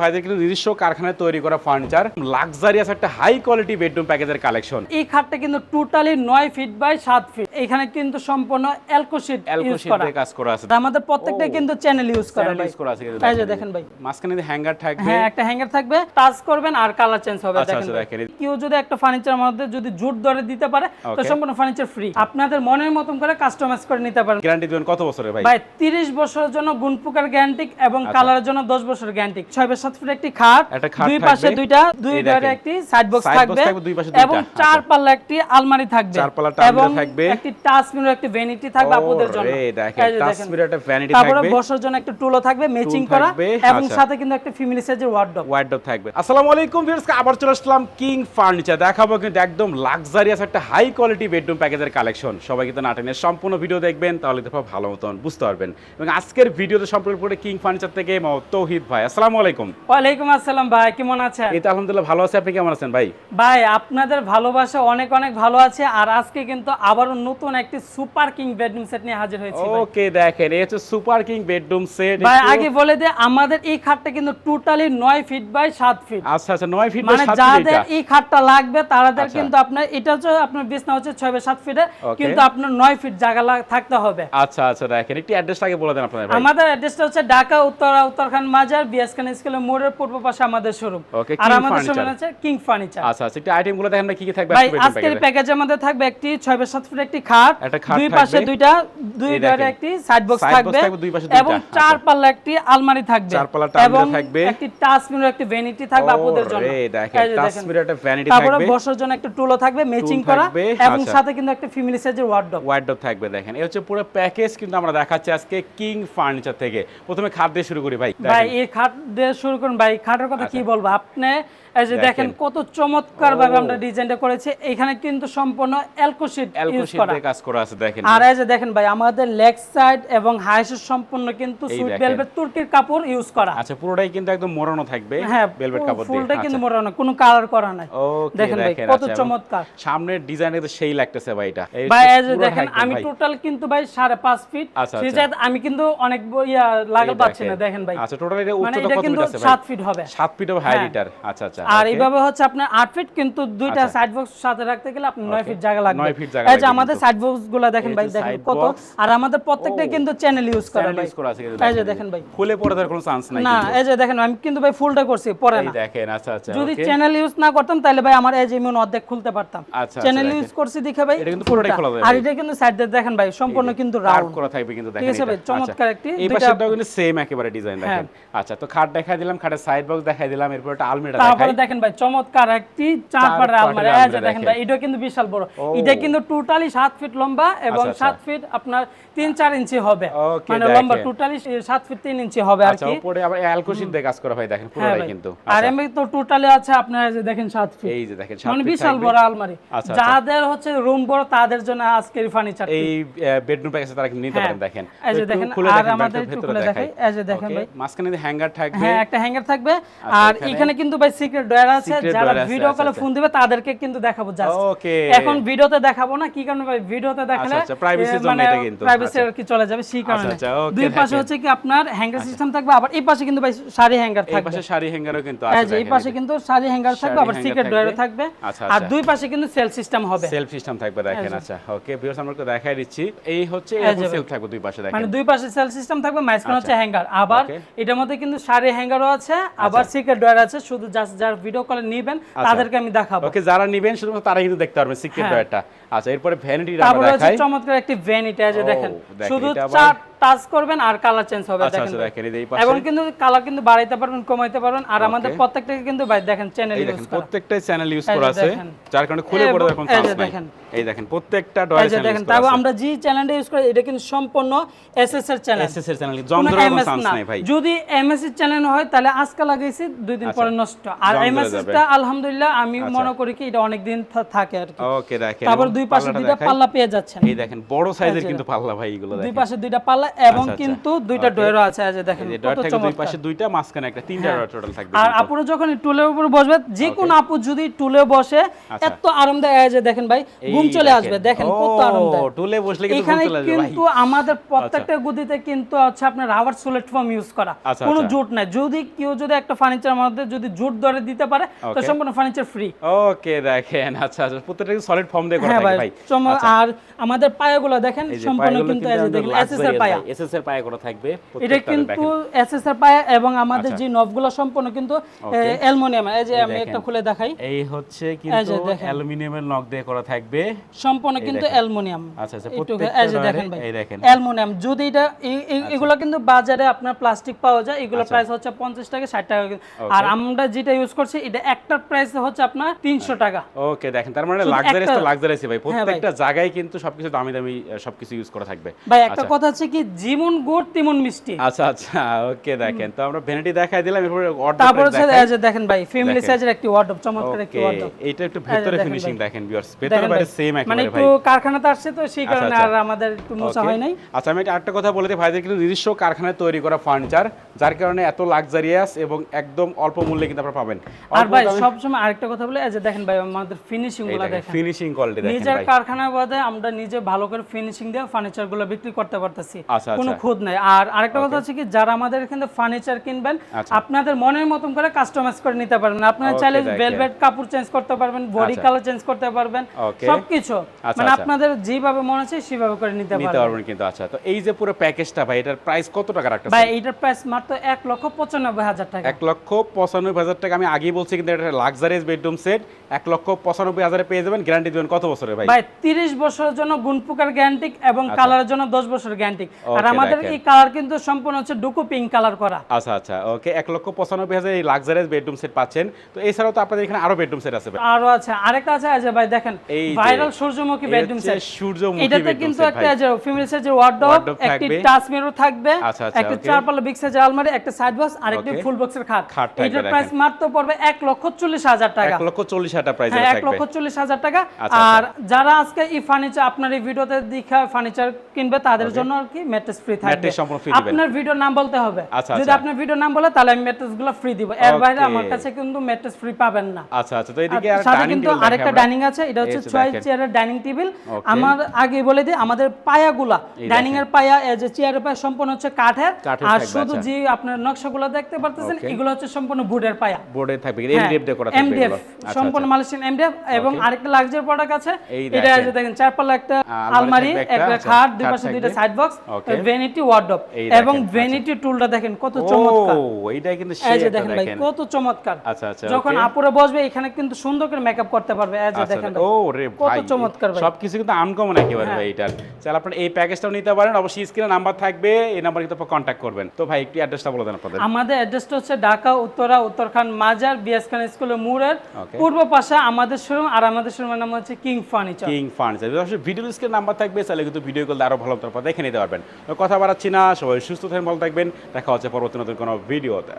ভাইদের কিন্তু নিজস্ব কারখানায় তৈরি করা ফার্নিচার লাক্সারিয়াস একটা হাই কোয়ালিটি বেডরুম প্যাকেজের কালেকশন এই খাটটা কিন্তু টোটালি ফিট বাই ফিট এখানে কিন্তু সম্পূর্ণ অ্যালকোশিট ইউজ করা। কাজ করা আছে। আমাদের প্রত্যেকটা কিন্তু চ্যানেল ইউজ করা use করা আছে এই যে দেখেন। ভাই। মাঝখানে হ্যাঙ্গার থাকবে। হ্যাঁ একটা হ্যাঙ্গার থাকবে। টাচ করবেন আর কালার চেঞ্জ হবে আচ্ছা, দেখেন আচ্ছা। দেখেন। কেউ যদি একটা ফার্নিচার মধ্যে যদি জুট ধরে দিতে পারে তো সম্পূর্ণ ফার্নিচার ফ্রি আপনাদের মনের মতন করে কাস্টমাইজ করে নিতে পারেন। গ্যারান্টি দিবেন কত বছরের ভাই? ভাই 30 বছরের জন্য গুণ গ্যারান্টি এবং আচ্ছা। কালারের জন্য 10 বছর গ্যারান্টি 6 বাই 7 ফুট একটি খাট দুই পাশে দুইটা দুই একটি সাইড বক্স থাকবে থাকবে। এবং চার। পাল্লা একটি আলমারি থাকবে। চার পাল্লা থাকবে। একটি টাচ মিরর একটি ভ্যানিটি থাকবে আপুদের জন্য। দেখেন, এই দেখেন। একটা vanity তারপরে বসার জন্য একটা টুলও থাকবে ম্যাচিং করা এবং আচ্ছা। সাথে কিন্তু একটা ফ্যামিলি সাইজের ওয়ার্ডরোব ওয়ার্ডরোব থাকবে। আসসালামু আলাইকুম ভিউয়ার্স আবার চলে আসলাম কিং ফার্নিচার দেখাবো কিন্তু একদম লাক্সারিয়াস একটা হাই কোয়ালিটি বেডরুম প্যাকেজের কালেকশন সবাই কিন্তু নাটেনের সম্পূর্ণ ভিডিও দেখবেন তাহলে দেখো ভালো মতন বুঝতে পারবেন। এবং আজকের ভিডিওতে সম্পর্কে কিং ফার্নিচার থেকে তৌহিদ ভাই। আসসালামু আলাইকুম। ওয়ালাইকুম আসসালাম ভাই কেমন আছেন? এই তো আলহামদুলিল্লাহ ভালো আছে। আপনি কেমন আছেন ভাই? ভাই আপনাদের ভালোবাসা অনেক অনেক ভালো আছে আর আজকে কিন্তু আবারও নতুন একটি সুপার কিং বেডরুম সেট নিয়ে হাজির হয়েছি ওকে দেখেন এই হচ্ছে সুপার কিং বেডরুম সেট। ভাই আগে বলে দে আমাদের এই খাটটা কিন্তু টোটালি নয় ফিট বাই সাত ফিট। আচ্ছা আচ্ছা নয় ফিট মানে যাদের এই খাটটা লাগবে তাদের আচ্ছা। কিন্তু আপনার এটা হচ্ছে আপনার বিছনা হচ্ছে ছয় বাই সাত ফিটে কিন্তু আপনার নয় ফিট জায়গা থাকতে হবে। আচ্ছা আচ্ছা দেখেন একটি অ্যাড্রেসটা আগে বলে দেন আপনাদের ভাই। আমাদের অ্যাড্রেসটা হচ্ছে ঢাকা উত্তরা উত্তরখান মাজার বিএস খান স্কুলের মোড়ের পূর্ব পাশে আমাদের শোরুম আর আমাদের শোরুম আছে কিং ফার্নিচার আচ্ছা আচ্ছা একটু আইটেমগুলো দেখেন না কি কি থাকবে ভাই আজকের? প্যাকেজের মধ্যে থাকবে একটি ছয় বাই সাত ফুট একটি খাট দুই পাশে দুইটা দুই দেখেন। একটি সাইড বক্স থাকবে থাকবে, দুই পাশে দুইটা। এবং চার আচ্ছা। পাল্লা একটি আলমারি থাকবে চার পাল্লা এবং থাকবে। একটি টাচ মিরর একটি ভ্যানিটি থাকবে আপুদের জন্য দেখেন, এই দেখেন। mirror একটা vanity তারপরে বসার জন্য একটা টুলও থাকবে ম্যাচিং করা এবং আচ্ছা। সাথে কিন্তু একটা ফ্যামিলি সাইজের ওয়ার্ডরোব ওয়ার্ডরোব থাকবে দেখেন এই হচ্ছে পুরো প্যাকেজ কিন্তু আমরা দেখাচ্ছি আজকে কিং ফার্নিচার থেকে প্রথমে খাট দিয়ে শুরু করি ভাই ভাই। এই খাট দিয়ে শুরু করুন ভাই খাটের কথা কি বলব? আপনি এই যে দেখেন। কত চমৎকার ভাবে আমরা ডিজাইনটা করেছি। এখানে কিন্তু সম্পূর্ণ অ্যালকোশিট ইউজ করা। কাজ করা আছে দেখেন। আর এই যে দেখেন ভাই আমাদের লেগ সাইড এবং হাইসের সম্পূর্ণ কিন্তু সুইট ভেলভেট তুর্কির কাপড় ইউজ করা। আচ্ছা পুরোটাই কিন্তু একদম মোড়ানো থাকবে হ্যাঁ ভেলভেট কাপড় দিয়ে। ফুলটা কিন্তু আচ্ছা। মোড়া না কোনো কালার করা নাই। দেখেন ভাই কত আচ্ছা, চমৎকার। সামনের ডিজাইন কিন্তু সেই লাগতেছে ভাই এটা। ভাই এই যে দেখেন আমি টোটাল কিন্তু ভাই সাড়ে পাঁচ ফিট সেই আচ্ছা। আমি কিন্তু অনেক ইয়া লাগাল পাচ্ছি না দেখেন। ভাই। আচ্ছা টোটাল এটা মানে উচ্চতা কত কিন্তু আছে ভাই? সাত ফিট হবে। 7 ফিট হবে হাই হ্যাঁ। লিটার আচ্ছা আচ্ছা। আর এইভাবে হচ্ছে আপনার আট ফিট কিন্তু দুইটা আচ্ছা। সাইড বক্স সাথে রাখতে গেলে আপনি নয় ফিট জায়গা লাগবে। নয় feet জায়গা এই যে আমাদের সাইড বক্সগুলা দেখেন ভাই দেখেন কত। আর আমাদের প্রত্যেকটা কিন্তু চ্যানেল ইউজ করা ভাই। আছে এই যে দেখেন। ভাই। খুলে পড়ে দেওয়ার কোনো চান্স নাই না এই যে দেখেন আমি কিন্তু ভাই ফুলটা করছি পরে না। দেখেন আচ্ছা আচ্ছা যদি চ্যানেল ইউজ না করতাম তাহলে ভাই আমার এই যে ইমিউন অর্ধেক খুলতে পারতাম। আচ্ছা, চ্যানেল আচ্ছা, ইউজ করছি দেখে ভাই। এটা কিন্তু পুরোটাই খোলা যায় আর এটা কিন্তু সাইড দিয়ে দেখেন ভাই সম্পূর্ণ কিন্তু রাউন্ড করা থাকবে কিন্তু দেখেন ঠিক আছে ভাই, চমৎকার আচ্ছা। একটি এই পাশেরটাও কিন্তু সেম একেবারে ডিজাইন দেখেন। হ্যাঁ। আচ্ছা তো খাট দেখাই দিলাম খাটের সাইড বক্স দেখাই দিলাম এরপর একটা আলমিরা দেখাই। দেখেন ভাই চমৎকার একটি চার পাটের আলমারি। এই যে দেখেন। ভাই এটা কিন্তু বিশাল বড়। এটা কিন্তু টোটালি সাত ফিট লম্বা এবং আচ্ছা, আচ্ছা। সাত ফিট আপনার তিন চার ইঞ্চি হবে। মানে লম্বা টোটালি সাত ফিট তিন ইঞ্চি হবে আর আচ্ছা কি। উপরে আবার অ্যালকোশিট দিয়ে কাজ করা হয় দেখেন হ্যাঁ পুরোটাই কিন্তু। আর আচ্ছা, এমনি তো টোটালি আছে আপনার এই যে দেখেন সাত ফিট এই যে দেখেন সাত মানে বিশাল বড় আলমারি। আচ্ছা, আচ্ছা। যাদের হচ্ছে রুম বড় তাদের জন্য আজকের ফার্নিচার এই বেডরুম প্যাকেজে তারা কিন্তু নিতে হ্যাঁ। পারেন দেখেন। এই যে দেখেন, আর আমাদের একটু খুলে দেখাই। এই যে দেখেন ভাই। মাঝখানে হ্যাঙ্গার থাকবে। হ্যাঁ একটা হ্যাঙ্গার থাকবে। আচ্ছা, আর এখানে- এখানে কিন্তু ভাই সিক্রেট ডয়ার আছে যারা ভিডিও আচ্ছা, কলে আচ্ছা। ফোন দিবে তাদেরকে কিন্তু দেখাবো জাস্ট ওকে এখন ভিডিওতে দেখাবো না কি কারণে ভাই? ভিডিওতে দেখালে আচ্ছা, এ, জন্য মানে এটা কিন্তু। প্রাইভেসি আচ্ছা। আর কি চলে যাবে সেই কারণে। আচ্ছা, okay, দুই পাশে হচ্ছে কি আপনার হ্যাঙ্গার সিস্টেম থাকবে আবার এই পাশে কিন্তু ভাই শাড়ি হ্যাঙ্গার থাকবে এই পাশে শাড়ি হ্যাঙ্গারও কিন্তু আছে যে এই পাশে কিন্তু শাড়ি হ্যাঙ্গার থাকবে আবার সিক্রেট থাকবে। ডয়ার থাকবে। আচ্ছা, আর আচ্ছা। দুই পাশে কিন্তু সেল সিস্টেম হবে। সেলফ সিস্টেম থাকবে দেখেন আচ্ছা ওকে ভিউয়ার্স আমরা দেখাই দিচ্ছি। এই হচ্ছে এই এরকম সেলফ থাকবে দুই পাশে দেখেন। মানে দুই পাশে সেল সিস্টেম থাকবে মাঝখানে হচ্ছে হ্যাঙ্গার আবার এটার মধ্যে কিন্তু শাড়ি হ্যাঙ্গারও আছে আবার সিক্রেট ডয়ার আছে শুধু জাস্ট যার ভিডিও কলে নেবেন তাদেরকে আমি দেখাবো। ওকে যারা নেবেন শুধুমাত্র তারা কিন্তু দেখতে পারবেন সিক্রেট হ্যাঁ। ডয়ারটা আচ্ছা এরপরে ভ্যানিটি তারপরে হচ্ছে চমৎকার একটি ভ্যানিটি আছে দেখেন। দেখেন, শুধু চার টাচ করবেন আর কালার চেঞ্জ হবে আচ্ছা, দেখেন আচ্ছা। এবং কিন্তু কালার কিন্তু বাড়াইতে পারবেন কমাইতে পারবেন। আর আমাদের প্রত্যেকটাকে কিন্তু ভাই দেখেন চ্যানেল ইউজ করা। প্রত্যেকটাই চ্যানেল ইউজ করা আছে। যার কারণে খুলে পড়ে যে চান্স নাই দেখেন। এই দেখেন প্রত্যেকটা ডয়ার চ্যানেল দেখেন আছে। আমরা যে চ্যানেলটা ইউজ করি এটা কিন্তু সম্পূর্ণ এসএস এর চ্যানেল এসএস এর চ্যানেল জং ধরার কোনো চান্স নাই ভাই। যদি এমএস এর চ্যানেল হয় তাহলে আজকে লাগাইছি দুই দিন আচ্ছা। পরে নষ্ট। আর এমএস যাবে। টা আলহামদুলিল্লাহ আমি। মনে করি কি এটা অনেক দিন থাকে আর কি। ওকে দেখেন তারপর দুই পাশে দুইটা পাল্লা পেয়ে যাচ্ছেন। এই দেখেন বড় সাইজের কিন্তু পাল্লা ভাই এগুলো দুই দেখেন। পাশে দুইটা পাল্লা এবং আচ্ছা, আচ্ছা। কিন্তু দুইটা Okay. আছে এই যে দেখেন কত দুই পাশে দুইটা মাঝখানে একটা তিনটা হ্যাঁ। টোটাল থাকবে আর। আপুরা যখন টুলের উপর বসবে যে কোনো আপু যদি টুলে বসে আচ্ছা। এত আরামদায়ক এই যে দেখেন ভাই ঘুম চলে আসবে দেখেন কত আরামদায়ক টুলে বসলে কিন্তু এখানে। কিন্তু আমাদের প্রত্যেকটা গুদিতে কিন্তু হচ্ছে আপনার রাবার সোলেট ফর্ম ইউজ করা। কোনো। জুট নাই। যদি কেউ যদি একটা ফার্নিচার মধ্যে যদি জুট ধরে দিতে পারে তো সম্পূর্ণ ফার্নিচার ফ্রি ওকে দেখেন। আচ্ছা আচ্ছা প্রত্যেকটা সলিড ফর্ম দিয়ে করা হ্যাঁ থাকে ভাই আর আমাদের পায়াগুলো দেখেন সম্পূর্ণ কিন্তু এই যে দেখেন এসএস এর পায়া। এসএস এর পায়া করা থাকবে এটা কিন্তু। এসএস এর পায়া এবং আমাদের আচ্ছা। যে নবগুলো সম্পূর্ণ কিন্তু অ্যালুমিনিয়াম। এই যে আমি একটা খুলে দেখাই। এই হচ্ছে কিন্তু অ্যালুমিনিয়ামের নক দিয়ে করা থাকবে। সম্পূর্ণ কিন্তু অ্যালুমিনিয়াম। আচ্ছা, আচ্ছা, প্রত্যেকটা এই যে দেখেন ভাই। এই দেখেন। অ্যালুমিনিয়াম। যদি এটা এই- এগুলো কিন্তু বাজারে আপনার প্লাস্টিক পাওয়া যায়। এগুলো আচ্ছা। প্রাইস হচ্ছে পঞ্চাশ টাকা ষাট টাকা আর আমরা যেটা ইউজ করছি এটা একটার প্রাইস হচ্ছে আপনার তিনশো টাকা। ওকে দেখেন তার মানে লাক্সারিয়াস তো একটা- লাক্সারিয়াস ভাই। হ্যাঁ প্রত্যেকটা জায়গায় কিন্তু সবকিছু দামি দামি সবকিছু ইউজ করা থাকবে। ভাই একটা আচ্ছা। কথা হচ্ছে কি যেমন গুড় তেমন মিষ্টি। আচ্ছা আচ্ছা ওকে দেখেন। তো আমরা ভ্যানিটি দেখাই দিলাম এরপরে তারপর হচ্ছে দেখেন ভাই ফ্যামিলি সাইজের একটি ওয়ার্ডরোব চমৎকার একটি ওয়ার্ডরোব এইটা একটু ভেতরে ফিনিশিং দেখেন ভিউয়ার্স ভেতরে বাইরে ভাই, সেম মানে একটু কারখানাতে আসছে তো সেই আচ্ছা, কারণে আচ্ছা। আর আমাদের একটু মোছা হয় নাই আচ্ছা আমি একটা কথা বলে দিই। ভাইদের কিন্তু নিজস্ব কারখানায় তৈরি করা ফার্নিচার যার কারণে এত লাক্সারিয়াস এবং একদম অল্প মূল্যে কিন্তু আপনারা পাবেন। আর ভাই সবসময় আরেকটা কথা বলে এই যে দেখেন ভাই আমাদের ফিনিশিংগুলো দেখেন ফিনিশিং কোয়ালিটি দেখেন নিজের ভাই। কারখানার বাদে আমরা নিজে ভালো করে ফিনিশিং দিয়ে ফার্নিচারগুলো বিক্রি করতে পারতেছি। আচ্ছা, কোনো আচ্ছা। খুদ নাই। আর আরেকটা কথা হচ্ছে কি যারা আমাদের এখানে ফার্নিচার কিনবেন আচ্ছা। আপনাদের মনের মতন করে কাস্টমাইজ করে নিতে পারবেন। আপনারা চাইলে ভেলভেট কাপড় চেঞ্জ করতে পারবেন বডি আচ্ছা। কালার চেঞ্জ করতে পারবেন সবকিছু। আচ্ছা, মানে আচ্ছা। আপনাদের যেভাবে মনে হচ্ছে সেভাবে করে নিতে নিতে পারবেন। পারবেন কিন্তু আচ্ছা। তো এই যে পুরো প্যাকেজটা ভাই এটার প্রাইস কত টাকা রাখতেছেন? ভাই এইটার প্রাইস মাত্র এক লক্ষ পঁচানব্বই হাজার টাকা। এক লক্ষ পঁচানব্বই হাজার টাকা। আমি আগেই বলছি কিন্তু এটা লাক্সারিয়াস বেডরুম সেট এক লক্ষ পঁচানব্বই হাজারে পেয়ে যাবেন গ্যারান্টি দেবেন। কত বছরের ভাই? ভাই তিরিশ বছরের জন্য গুণপুকার গ্যারান্টি এবং কালারের জন্য দশ বছর গ্যারান্টি আর আচ্ছা। আমাদের এই কালার কিন্তু সম্পূর্ণ হচ্ছে ডুকু পিঙ্ক কালার করা। আচ্ছা আচ্ছা ওকে এক লক্ষ পঁচানব্বই হাজার এই লাক্সারিয়াস বেডরুম সেট পাচ্ছেন। তো এছাড়াও তো আপনাদের এখানে আরও বেডরুম সেট আছে আরও আছে আরেকটা আছে যে ভাই দেখেন এই ভাইরাল সূর্যমুখী বেডরুম সেট সূর্যমুখী এটাতে কিন্তু একটা। যে ফিমেল সাইজের ওয়ার্ডরোব একটি। টাচ মিরর থাকবে আচ্ছা, আচ্ছা, একটা. চার পাল্লা বিগ সাইজের আলমারি একটা সাইড বক্স আর একটি ফুল বক্সের খাট। এটার প্রাইস মাত্র পড়বে এক লক্ষ চল্লিশ হাজার টাকা। এক লক্ষ চল্লিশ হাজার প্রাইস হ্যাঁ এক থাকবে। লক্ষ চল্লিশ হাজার টাকা। আচ্ছা, আর যারা আজকে এই ফার্নিচার আপনার এই ভিডিওতে দেখা ফার্নিচার কিনবে তাদের জন্য আর কি ম্যাট্রেস ফ্রি থাকবে। Mattress সম্পূর্ণ free দিবেন। আপনার ভিডিওর নাম বলতে হবে। আচ্ছা, যদি আচ্ছা। আপনার ভিডিওর নাম বলে তাহলে আমি ম্যাট্রেসগুলো ফ্রি দিব। এর বাইরে আমার কাছে কিন্তু ম্যাট্রেস ফ্রি পাবেন না। আচ্ছা আচ্ছা তো এদিকে আর সাথে ডাইনিং কিন্তু আরেকটা ডাইনিং আছে এটা হচ্ছে ছয় চেয়ারের ডাইনিং টেবিল আমার আগে বলে দিই আমাদের পায়াগুলা ডাইনিং এর পায়া এই যে চেয়ারের পায়া সম্পূর্ণ হচ্ছে কাঠের। আর শুধু আচ্ছা। যে আপনার নকশাগুলো দেখতে পারতেছেন এগুলো হচ্ছে সম্পূর্ণ বুডের পায়া। বোর্ডে থাকবে এমডিএফ দিয়ে করা থাকবে। আচ্ছা, সম্পূর্ণ। মালয়েশিয়ান এমডিএফ এবং আরেকটা লাক্সারি প্রোডাক্ট আছে। এটা দেখেন। যে দেখেন। চার একটা আলমারি একটা, খাট দুই পাশে দুইটা সাইড বক্স. ভ্যানিটি ওয়ার্ডরোব এবং আচ্ছা। ভ্যানিটি টুলটা দেখেন কত চমৎকার। ও এইটা কিন্তু এই যে দেখেন ভাই কত চমৎকার। আচ্ছা, আচ্ছা, যখন. আপুরে বসবে এখানে কিন্তু সুন্দর করে মেকআপ করতে পারবে। এই যে আচ্ছা, দেখেন ও রে কত চমৎকার ভাই। সবকিছু কিন্তু আনকমন একেবারে ভাই এটার। চাল আপনারা এই প্যাকেজটাও নিতে পারেন অবশ্যই স্ক্রিনে নাম্বার থাকবে এই নাম্বার কিন্তু আপনারা কন্ট্যাক্ট করবেন। তো ভাই একটু অ্যাড্রেসটা বলে দেন আপনাদের। আমাদের অ্যাড্রেসটা হচ্ছে ঢাকা উত্তরা উত্তরখান মাজার বিএস খান স্কুলের মুড়ের পূর্ব পাশে আমাদের শোরুম আর আমাদের শোরুমের নাম হচ্ছে কিং ফার্নিচার কিং ফার্নিচার অবশ্যই ভিডিও স্ক্রিনে নাম্বার থাকবে তাহলে কিন্তু ভিডিও কল আরও ভালো আপনারা দেখে নিতে পারবেন। কথা বাড়াচ্ছি না। সবাই সুস্থ থাকবেন ভালো থাকবেন। দেখা হচ্ছে পরবর্তী নতুন কোনো ভিডিওতে।